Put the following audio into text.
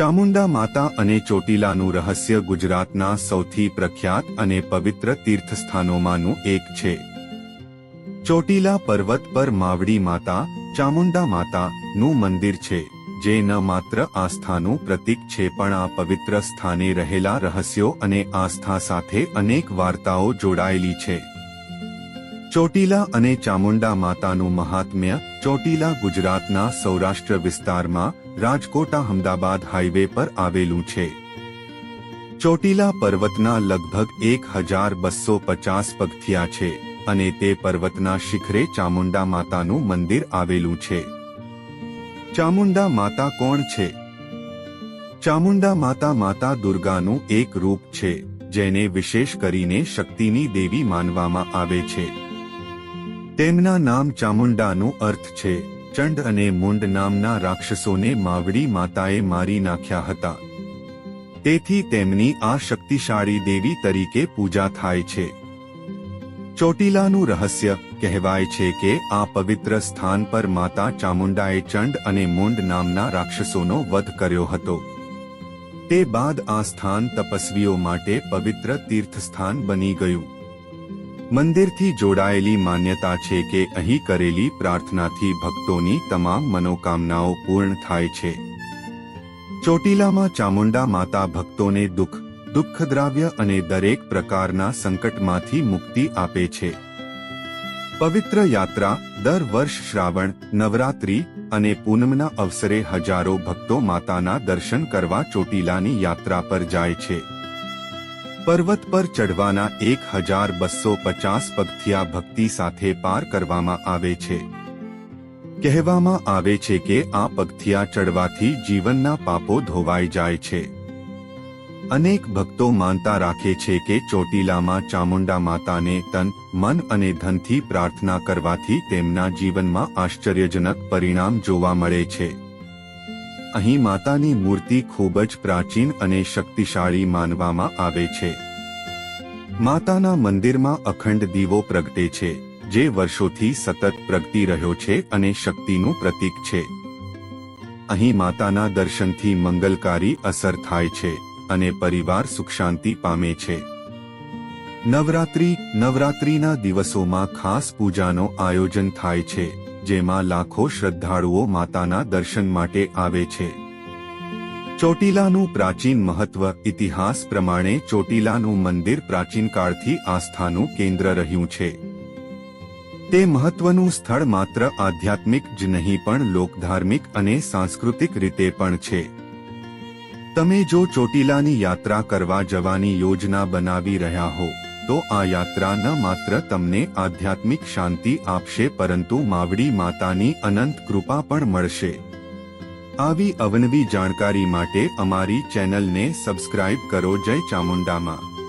ચામુંડા માતા અને ચોટીલાનું રહસ્ય ગુજરાતના સૌથી પ્રખ્યાત અને પવિત્ર તીર્થસ્થાનોમાંનું એક છે. ચોટીલા પર્વત પર માવડી માતા, ચામુંડા માતાનું મંદિર છે, જે ન માત્ર આસ્થાનું પ્રતીક છે પણ આ પવિત્ર સ્થાને રહેલા રહસ્યો અને આસ્થા સાથે અનેક વાર્તાઓ જોડાયેલી છે. ચોટીલા અને ચામુંડા માતાનું મહાત્મ્ય ચોટીલા ગુજરાતના સૌરાષ્ટ્ર વિસ્તારમાં રાજકોટ અમદાવાદ હાઈવે પર આવેલું છે. ચોટીલા પર્વતના લગભગ એક હજાર બસો પચાસ પગથિયા છે અને તે પર્વતના શિખરે ચામુંડા માતાનું મંદિર આવેલું છે. ચામુંડા માતા કોણ છે? ચામુંડા માતા માતા દુર્ગાનું એક રૂપ છે, જેને વિશેષ કરીને શક્તિની દેવી માનવામાં આવે છે. તેમના નામ ચામુંડાનું અર્થ છે ચંડ અને મુંડ નામના રાક્ષસોને માવડી માતાએ મારી નાખ્યા હતા. તેથી તેમની આ શક્તિશાળી દેવી તરીકે પૂજા થાય છે. ચોટીલાનું રહસ્ય કહેવાય છે કે આ પવિત્ર સ્થાન પર માતા ચામુંડાએ ચંડ અને મુંડ નામના રાક્ષસોનો વધ કર્યો હતો. તે બાદ આ સ્થાન તપસ્વીઓ માટે પવિત્ર તીર્થસ્થાન બની ગયું. મંદિરથી જોડાયેલી માન્યતા છે કે અહીં કરેલી પ્રાર્થનાથી ભક્તોની તમામ મનોકામનાઓ પૂર્ણ થાય છે. ચોટીલામાં ચામુંડા માતા ભક્તોને દુઃખ, દુઃખદ્રાવ્ય અને દરેક પ્રકારના સંકટમાંથી મુક્તિ આપે છે. પવિત્ર યાત્રા, દર વર્ષ શ્રાવણ, નવરાત્રી અને પૂનમના અવસરે હજારો ભક્તો માતાના દર્શન કરવા ચોટીલાની યાત્રા પર જાય છે. પર્વત પર ચડવાના એક હજાર બસો પચાસ પગથિયા ભક્તિ સાથે પાર કરવામાં આવે છે. કહેવામાં આવે છે કે આ પગથિયા ચડવાથી જીવનના પાપો ધોવાઈ જાય છે. અનેક ભક્તો માનતા રાખે છે કે ચોટીલામાં ચામુંડા માતાને તન, મન અને ધનથી પ્રાર્થના કરવાથી તેમના જીવનમાં આશ્ચર્યજનક પરિણામ જોવા મળે છે. અહીં માતાની મૂર્તિ ખૂબ જ પ્રાચીન અને શક્તિશાળી માનવામાં આવે છે. માતાના મંદિરમાં અખંડ દીવો પ્રગટે છે, જે વર્ષોથી સતત પ્રગટી રહ્યો છે અને શક્તિનું પ્રતીક છે. અહીં માતાના દર્શનથી મંગલકારી અસર થાય છે અને પરિવાર સુખ શાંતિ પામે છે. નવરાત્રી, નવરાત્રીના દિવસોમાં ખાસ પૂજાનો આયોજન થાય છે. જેમાં લાખો શ્રદ્ધાળુઓ માતાના દર્શન માટે આવે છે. ચોટીલાનું પ્રાચીન મહત્વ ઇતિહાસ પ્રમાણે ચોટીલાનું મંદિર પ્રાચીન કાળથી આસ્થાનું કેન્દ્ર રહ્યું છે. તે મહત્વનું સ્થળ માત્ર આધ્યાત્મિક જ નહીં પણ લોકધાર્મિક અને સાંસ્કૃતિક રીતે પણ છે. તમે જો ચોટીલાની યાત્રા કરવા જવાની યોજના બનાવી રહ્યા હો તો આ યાત્રા ન માત્ર તમને આધ્યાત્મિક શાંતિ આપશે પરંતુ માવડી માતાની અનંત કૃપા પણ મળશે. આવી અવનવી જાણકારી માટે અમારી ચેનલને સબસ્ક્રાઇબ કરો જય ચામુંડામાં.